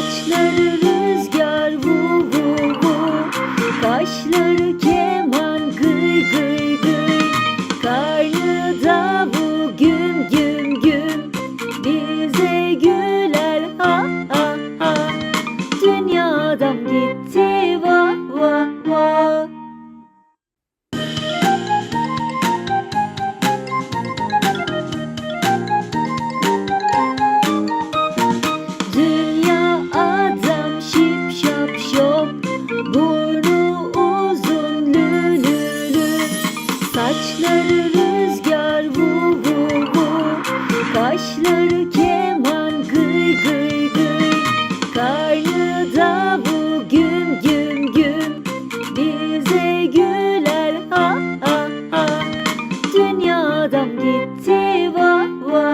Saçları rüzgar bu bu bu Kaşları keman gıy gıy gıy. Karnı davul güm güm güm. Bize güler ha ha ha. Dünyadan gitti Kaşları keman gıy gıy gıy. Karnı davul güm güm güm Bize güler ha ha ha Dünyadan gitti vah vah.